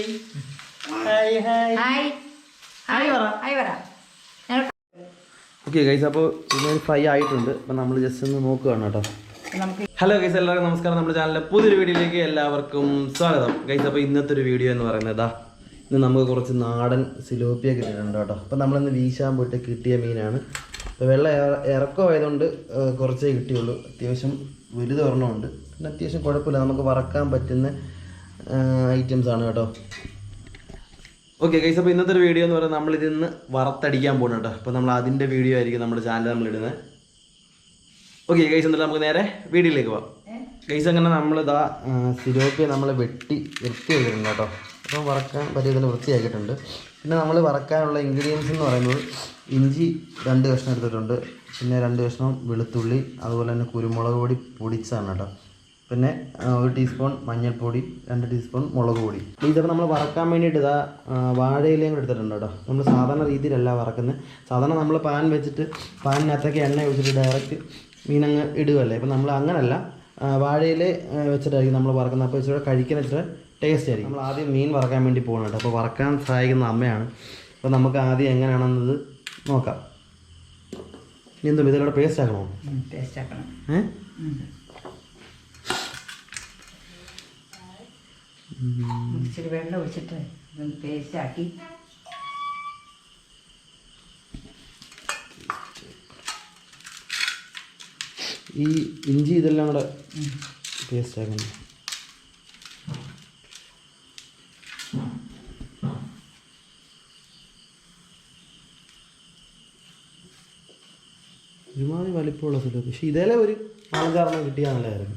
Hi hi hi hi പറ. Hi പറ. Okay guys അപ്പോൾ ഇന്ന് ഫ്രൈ ആയിട്ടുണ്ട്. അപ്പോൾ നമ്മൾ ജസ്റ്റ് ഒന്ന് നോക്കുകയാണ് കേട്ടോ. ഹലോ ഗൈസ് എല്ലാവർക്കും നമസ്കാരം. നമ്മുടെ ചാനലിലെ പുതിയൊരു വീഡിയോയിലേക്ക് എല്ലാവർക്കും സ്വാഗതം. ഗൈസ് അപ്പോൾ ഇന്നത്തെ ഒരു വീഡിയോ എന്ന് പറയുന്നത് ഇതാ ഇന്ന് നമുക്ക് കുറച്ച് നാടൻ സിലോപ്പിയ കിട്ടിയിട്ടുണ്ട് കേട്ടോ. അപ്പോൾ നമ്മളിന്ന് വീശാൻ പോയിട്ട് കിട്ടിയ മീനാണ്. അപ്പോൾ വെള്ളം ഇറ- ഇറക്കം ആയതുകൊണ്ട് ആ, കുറച്ചേ കിട്ടിയുള്ളൂ. അത്യാവശ്യം വലുത് ഒരെണ്ണമുണ്ട്. പിന്നെ അത്യാവശ്യം കുഴപ്പമില്ല. നമുക്ക് വറക്കാൻ പറ്റുന്ന ഐറ്റംസ് ആണ് കേട്ടോ. ഓക്കെ കൈസ് അപ്പോൾ ഇന്നത്തെ ഒരു വീഡിയോ എന്ന് പറയുന്നത് നമ്മൾ ഇതിന്ന് വറുത്തടിക്കാൻ പോകണം കേട്ടോ. അപ്പോൾ നമ്മൾ അതിന്റെ വീഡിയോ ആയിരിക്കും നമ്മുടെ ചാനൽ നമ്മൾ ഇടുന്നത് ഓക്കെ കൈസ് എന്തായാലും നമുക്ക് നേരെ വീഡിയോയിലേക്ക് പോവാം. കൈസ് അങ്ങനെ നമ്മളിതാ സിരോപ്പിയെ നമ്മൾ വെട്ടി വൃത്തിയാക്കിയിട്ടുണ്ട് കേട്ടോ. അപ്പം വറക്കാൻ പറ്റിയ ഇതിൽ വൃത്തിയാക്കിയിട്ടുണ്ട്. പിന്നെ നമ്മൾ വറക്കാനുള്ള ഇൻഗ്രീഡിയൻസ് എന്ന് പറയുന്നത് ഇഞ്ചി രണ്ട് കഷ്ണം എടുത്തിട്ടുണ്ട്. പിന്നെ രണ്ട് കഷ്ണം വെളുത്തുള്ളി അതുപോലെ തന്നെ കുരുമുളക് പൊടി പൊടിച്ചതാണ് കേട്ടോ. പിന്നെ ഒരു ടീസ്പൂൺ മഞ്ഞൾപ്പൊടി രണ്ട് ടീസ്പൂൺ മുളക് പൊടി. ഇതൊക്കെ നമ്മൾ വറക്കാൻ വേണ്ടിയിട്ട് ഇതാ വാഴയിലയും കൂടെ എടുത്തിട്ടുണ്ട് കേട്ടോ. നമ്മൾ സാധാരണ രീതിയിലല്ല വറക്കുന്നത് സാധാരണ നമ്മൾ പാൻ വെച്ചിട്ട് പാനിനകത്തൊക്കെ എണ്ണ ഒഴിച്ചിട്ട് ഡയറക്റ്റ് മീനങ്ങ് ഇടുകയല്ലേ ഇപ്പം നമ്മൾ അങ്ങനല്ല വാഴയിൽ വെച്ചിട്ടായിരിക്കും നമ്മൾ വറക്കുന്നത്. അപ്പോൾ ഇച്ചിരി കഴിക്കുന്ന ഇച്ചിരി ടേസ്റ്റ് ആയിരിക്കും. നമ്മൾ ആദ്യം മീൻ വറക്കാൻ വേണ്ടി പോകുന്നുണ്ട് അപ്പോൾ വറക്കാൻ സഹായിക്കുന്ന അമ്മയാണ്. അപ്പോൾ നമുക്ക് ആദ്യം എങ്ങനെയാണെന്നത് നോക്കാം. ഇനി എന്തോ ഇതിലൂടെ പേസ്റ്റ് ആക്കണോ? പേസ്റ്റ് ആക്കണം. ഏഹ് ഇച്ചിരി വെള്ളം ഒഴിച്ചിട്ട് ഇതൊന്ന് പേസ്റ്റ് ആക്കി. ഈ ഇഞ്ചി ഇതെല്ലാം കൂടെ പേസ്റ്റ് ആക്കണം. ഒരുമാതിരി വലിപ്പമുള്ള സ്ഥലം പക്ഷെ ഇതേലെ ഒരു നാലഞ്ചാറെണ്ണം കിട്ടിയാൽ നല്ലതായിരുന്നു.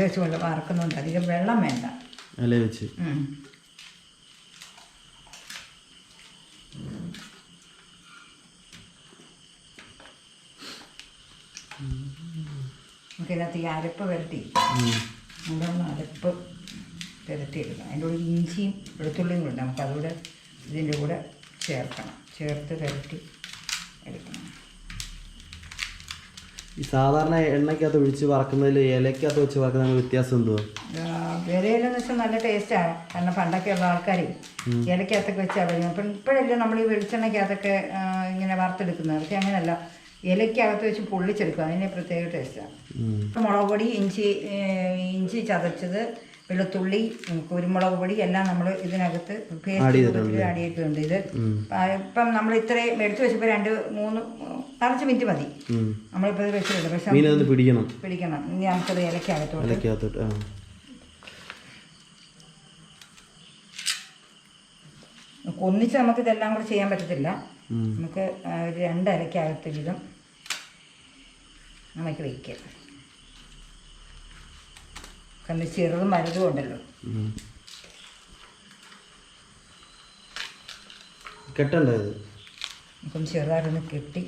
വെച്ച് കൊണ്ട് വറക്കുന്നുണ്ട്. അധികം വെള്ളം വേണ്ട. ഇല വെച്ച്. ഉം. നമുക്കിതിനകത്ത് ഈ അരപ്പ് വരട്ടി. നമ്മളൊന്ന് അരപ്പ് പുരട്ടിയെടുക്കണം അതിന്റെ കൂടെ ഇഞ്ചിയും വെളുത്തുള്ളിയും കൂടെ നമുക്കതുകൂടെ ഇതിന്റെ കൂടെ ചേർക്കണം. ചേർത്ത് പുരട്ടി ഈ സാധാരണ എണ്ണയ്ക്കകത്ത് ഒഴിച്ച് വറക്കുന്നതിൽ ഇലക്കകത്ത് വെച്ച് വറക്കുന്ന വ്യത്യാസം എന്തുവാ? വിലയിലെന്ന് വെച്ചാൽ നല്ല ടേസ്റ്റാണ് കാരണം പണ്ടൊക്കെ ഉള്ള ആൾക്കാർ ഇലക്കകത്തൊക്കെ വെച്ചാൽ പറയും അപ്പം ഇപ്പോഴല്ലേ നമ്മൾ ഈ വെളിച്ചെണ്ണയ്ക്കകത്തൊക്കെ ഇങ്ങനെ വറുത്തെടുക്കുന്നത്. പക്ഷെ അങ്ങനെയല്ല. ഇലക്കകത്ത് വെച്ച് പൊള്ളിച്ചെടുക്കുക. അതിന് പ്രത്യേക ടേസ്റ്റാണ്. മുളക് പൊടി ഇഞ്ചി ഇഞ്ചി ചതച്ചത് വെളുത്തുള്ളി കുരുമുളക് പൊടി എല്ലാം നമ്മൾ ഇതിനകത്ത് പേസ്റ്റ് ആഡ് ചെയ്തിട്ടുണ്ട്. ഇത് ഇപ്പം നമ്മൾ ഇത്രയും എടുത്തു വെച്ചപ്പോൾ രണ്ട് മൂന്ന് നിറച്ച് മിനിറ്റ് മതി. നമ്മളിപ്പോൾ ഇത് വെച്ചിട്ടുണ്ട്. പക്ഷെ പിടിക്കണം. പിടിക്കണം. ഇനി നമുക്കത് ഇലക്കകത്തോട്ട്. ഒന്നിച്ച് നമുക്ക് ഇതെല്ലാം കൂടെ ചെയ്യാൻ പറ്റത്തില്ല. നമുക്ക് ഒരു രണ്ട് ഇലക്കകത്ത് വീതം നമുക്ക് വയ്ക്കാം കാരണം ചെറുതും വലുതും ഉണ്ടല്ലോ ഇപ്പം കെട്ടണ്ടേ ചെറുതായിട്ടൊന്ന് കെട്ടി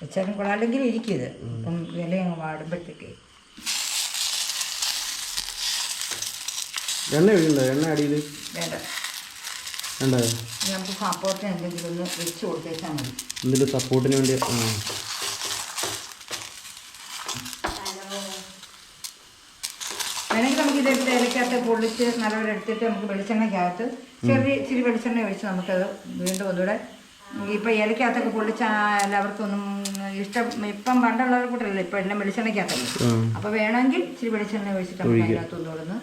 വെച്ചാലും കൊള്ളാം. അല്ലെങ്കിൽ ഇരിക്കും ഇത്. ഇപ്പം വില അങ്ങ് വാടുമ്പോഴത്തേക്ക്. എണ്ണ ഒഴിക്കണ്ടോ എണ്ണ അടിയിൽ? വേണ്ട. നമുക്ക് സപ്പോർട്ടിന് എന്തെങ്കിലും ഒന്ന് വെച്ച് കൊടുത്തേച്ചാൽ മതി. എന്തെങ്കിലും സപ്പോർട്ടിന് വേണ്ടി ഇതെടുത്ത് ഇലക്കകത്ത് പൊള്ളിച്ച് നല്ലപോലെ എടുത്തിട്ട് നമുക്ക് വെളിച്ചെണ്ണയ്ക്കകത്ത് ചെറിയ ഇച്ചിരി വെളിച്ചെണ്ണ ഒഴിച്ച് നമുക്കത് വീണ്ടും ഒന്നുകൂടെ ഇപ്പം ഇലക്കകത്തൊക്കെ പൊള്ളിച്ച എല്ലാവർക്കൊന്നും ഇഷ്ടം ഇപ്പം പണ്ടുള്ളവർ കൂട്ടല്ലോ ഇപ്പം എല്ലാം വെളിച്ചെണ്ണയ്ക്കകത്തല്ലേ. അപ്പോൾ വേണമെങ്കിൽ ഇച്ചിരി വെളിച്ചെണ്ണ ഒഴിച്ചിട്ട് നമുക്ക് അതിനകത്ത് ഒന്നുകൂടെ ഒന്ന്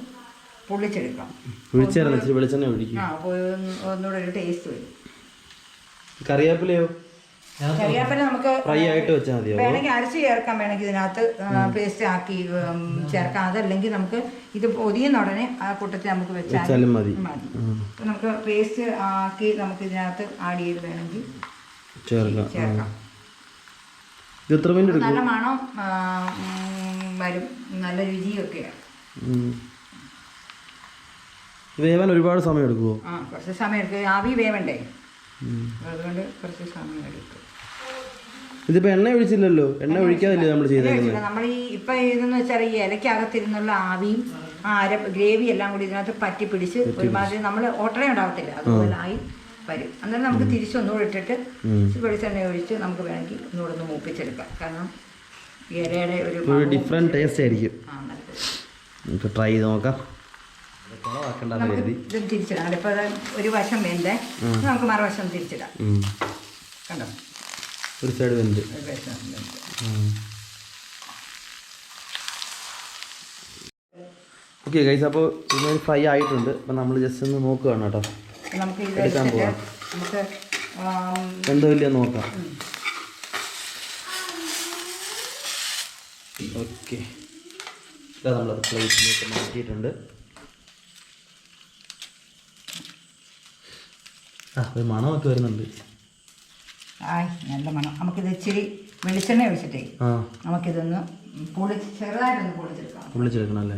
പൊള്ളിച്ചെടുക്കാം ഒഴിച്ചേരണം ഇച്ചിരി വെളിച്ചെണ്ണ ഒഴിക്കും? ആ ഒന്നുകൂടെ ഒരു ടേസ്റ്റ് വരും. കറിവേപ്പിലയോ? കരിയാപ്പല നമുക്ക് ഫ്രൈ ആയിട്ട് വെച്ചാൽ മതിയോ വേണമെങ്കിൽ അരച്ച് ചേർക്കാൻ വേണമെങ്കിൽ ഇതിനകത്ത് പേസ്റ്റ് ആക്കി ചേർക്കാം. അതല്ലെങ്കിൽ നമുക്ക് ഇത് പൊതിയുന്ന ഉടനെ ആ കൂട്ടത്തിൽ നമുക്ക് വെച്ചാൽ വെച്ചാലും മതി. മതി. നമുക്ക് പേസ്റ്റ് ആക്കി നമുക്ക് ഇതിനകത്ത് ആഡ് ചെയ്ത് വേണമെങ്കിൽ ചേർക്കാം. എത്ര മിനിറ്റ് നല്ല മണം വരും. നല്ല രുചിയൊക്കെയാണ് വേവാൻ ഒരുപാട് സമയം എടുക്കുമോ ആ കുറച്ച് സമയം എടുക്കും. ആവി വേവണ്ടേ? അതുകൊണ്ട് കുറച്ച് സമയം എടുക്കും. ഇതിപ്പോ എണ്ണ ഒഴിച്ചില്ലല്ലോ. എണ്ണ ഒഴിക്കാതില്ലേ നമ്മൾ ചെയ്തേക്കുന്നത് നമ്മൾ ഈ ഇപ്പൊ ഇതെന്ന് വെച്ചാൽ ഈ ഇലക്കകത്തിരുന്നുള്ള ആവിയും ആ അര ഗ്രേവി എല്ലാം കൂടി ഇതിനകത്ത് പറ്റി പിടിച്ച് ഒരുമാതിരി നമ്മൾ ഓട്ടറേ ഉണ്ടാവത്തില്ല. അതുപോലെ ആയി വരും. അന്നേരം നമുക്ക് തിരിച്ചൊന്നുകൂടെ ഇട്ടിട്ട് ഉം. ഇച്ചിരി വെളിച്ചെണ്ണ ഒഴിച്ച് നമുക്ക് വേണമെങ്കിൽ ഒന്നുകൂടെ ഒന്ന് മൂപ്പിച്ചെടുക്കാം. കാരണം ഇലയുടെ ഒരു ഡിഫറെന്റ് ടേസ്റ്റ് ആയിരിക്കും. നമുക്ക് ട്രൈ ചെയ്ത് നോക്കാം. തിരിച്ചിടാം. ഇപ്പോൾ ഒരു വശം വേണ്ടേ നമുക്ക് മറുവശം തിരിച്ചിടാം. കണ്ടോ? ഒരു സൈഡ് വെന്ത് ഓക്കെ ഗൈസ് അപ്പോൾ ഇതൊരു ഫ്രൈ ആയിട്ടുണ്ട്. അപ്പം നമ്മൾ ജസ്റ്റ് ഒന്ന് നോക്കുകയാണ് കേട്ടോ. എടുക്കാൻ പോവാം. എന്തോ ഇല്ല നോക്കാം. ഓക്കെ ഇതാ നമ്മളത് പ്ലേറ്റിലേക്ക് മാറ്റിയിട്ടുണ്ട്. ആ ഒരു മണമൊക്കെ വരുന്നുണ്ട്. ആയ് നല്ല മണം. നമുക്കിത് ഇച്ചിരി വെളിച്ചെണ്ണ ഒഴിച്ചിട്ടേ. നമുക്കിതൊന്ന് പൊളിച്ച് ചെറുതായിട്ടൊന്ന് പൊളിച്ചെടുക്കാം. പൊളിച്ചെടുക്കണം അല്ലേ?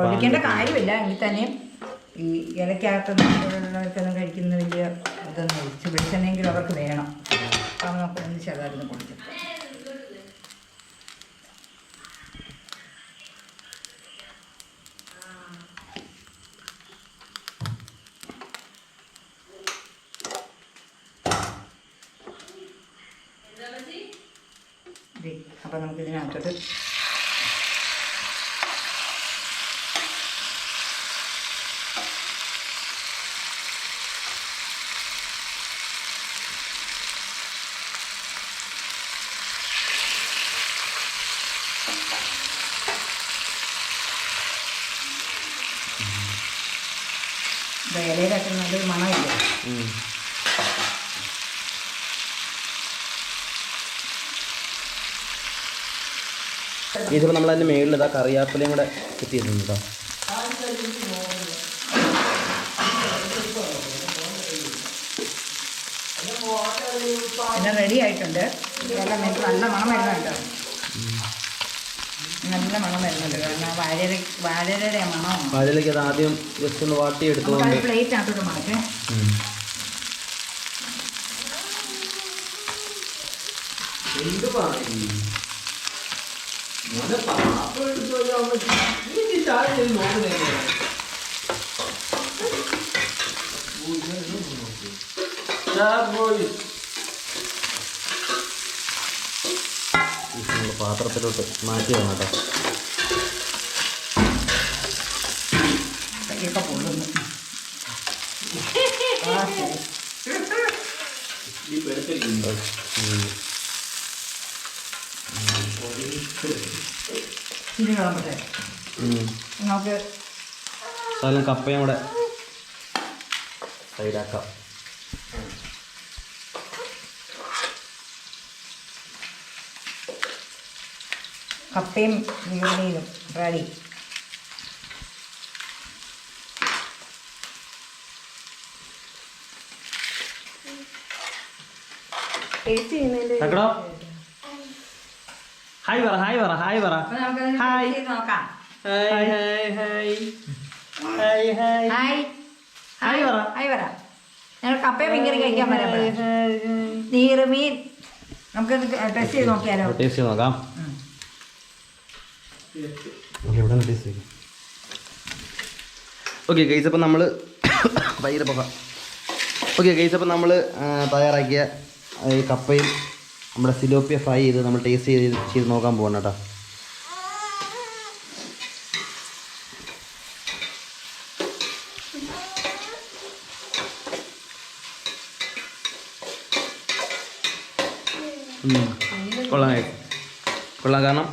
പൊളിക്കേണ്ട കാര്യമില്ല. എങ്കിൽ തന്നെയും ഈ ഇലക്കകത്തൊന്നും കഴിക്കുന്ന വലിയ ഇതൊന്നും ഒഴിച്ച് വെളിച്ചെണ്ണെങ്കിലും അവർക്ക് വേണം. അപ്പം നമുക്കൊന്ന് ചെറുതായിട്ടൊന്ന് പൊളിച്ചെടുക്കാം. ദേ, അപ്പം നമുക്ക് ഇതിനകത്തോട്ട് ദേ, ഇലയിലൊക്കെ നല്ലൊരു മണമില്ലേ? ഇതിപ്പോൾ നമ്മൾ അതിന്റെ മേളിൽ ഇതാ കറിയാപ്പിലയും കൂടെ കേട്ടോ എല്ലാം റെഡി ആയിട്ടുണ്ട്. നിങ്ങൾക്ക് നല്ല മണം വരുന്നുണ്ട് നല്ല മണം വരുന്നുണ്ട് കാരണം വാഴ വാഴയുടെ മണം. വാഴയിലേക്ക് അത് ആദ്യം ജസ്റ്റ് ഒന്ന് വാട്ടി എടുത്തുകൊണ്ട് പ്ലേറ്റ് ആക്കിട്ട് മാറ്റേ. എന്ത് ഉം. ഇത് നമ്മൾ പാത്രത്തിലോട്ട് മാറ്റി വേണം കേട്ടോ കൈയൊക്കെ പൊള്ളുന്നു. ഉം. വിളമ്പട്ടെ ഉം. നമുക്ക് ശകലം കപ്പയും കൂടെ സൈഡാക്കാം കപ്പയും മീനും റെഡി ടേസ്റ്റ് ചെയ്യുന്നതിന്റെ ഹായ് പറ ഹായ് പറ ഹായ് പറ hi. Hi hi hi hi hi hi hi പറ. ഹായ് പറ ഞങ്ങൾ കപ്പയും മീൻകറി കഴിക്കാൻ പറയാം നീറുമീൻ നമുക്ക് ടെസ്റ്റ് ചെയ്ത് നോക്കിയാലോ ടേസ്റ്റ് ചെയ്ത് നോക്കാം ഇവിടെ ടേസ്റ്റ് ചെയ്യും ഓക്കെ ഗൈസ് അപ്പം നമ്മൾ ഭയങ്കര പോകാം ഓക്കെ ഗൈസ് അപ്പം നമ്മൾ തയ്യാറാക്കിയ ഈ കപ്പയും നമ്മുടെ സിലോപ്പിയ ഫ്രൈ ചെയ്ത് നമ്മൾ ടേസ്റ്റ് ചെയ്ത് ചെയ്ത് നോക്കാൻ പോകണം കേട്ടോ. കൊള്ളാം. കൊള്ളാം. കാരണം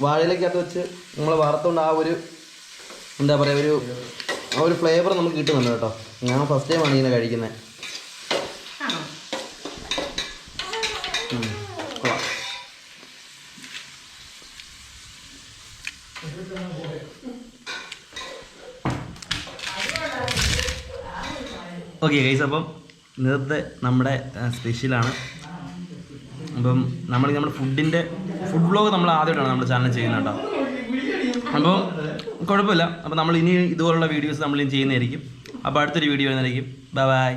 വാഴയിലേക്കകത്ത് വെച്ച് നമ്മൾ വറുത്തുകൊണ്ട് ആ ഒരു എന്താ പറയുക ഒരു ആ ഒരു ഫ്ലേവർ നമുക്ക് കിട്ടുന്നുണ്ട് കേട്ടോ. ഞാൻ ഫസ്റ്റ് ടൈമാണ് ഇങ്ങനെ കഴിക്കുന്നത് ആണോ കൊള്ളാം ഓക്കെ ഗൈസ് അപ്പം ഇന്നത്തെ നമ്മുടെ സ്പെഷ്യലാണ് അപ്പം നമ്മൾ നമ്മുടെ ഫുഡിന്റെ ഫുഡ് ബ്ലോഗ് നമ്മൾ ആദ്യമായിട്ടാണ് നമ്മുടെ ചാനൽ ചെയ്യുന്നത് കേട്ടോ. അപ്പോൾ കുഴപ്പമില്ല. അപ്പോൾ നമ്മൾ ഇനി ഇതുപോലുള്ള വീഡിയോസ് നമ്മൾ ചെയ്യുന്നതായിരിക്കും. അപ്പോൾ അടുത്തൊരു വീഡിയോ വരുന്നതായിരിക്കും. Bye bye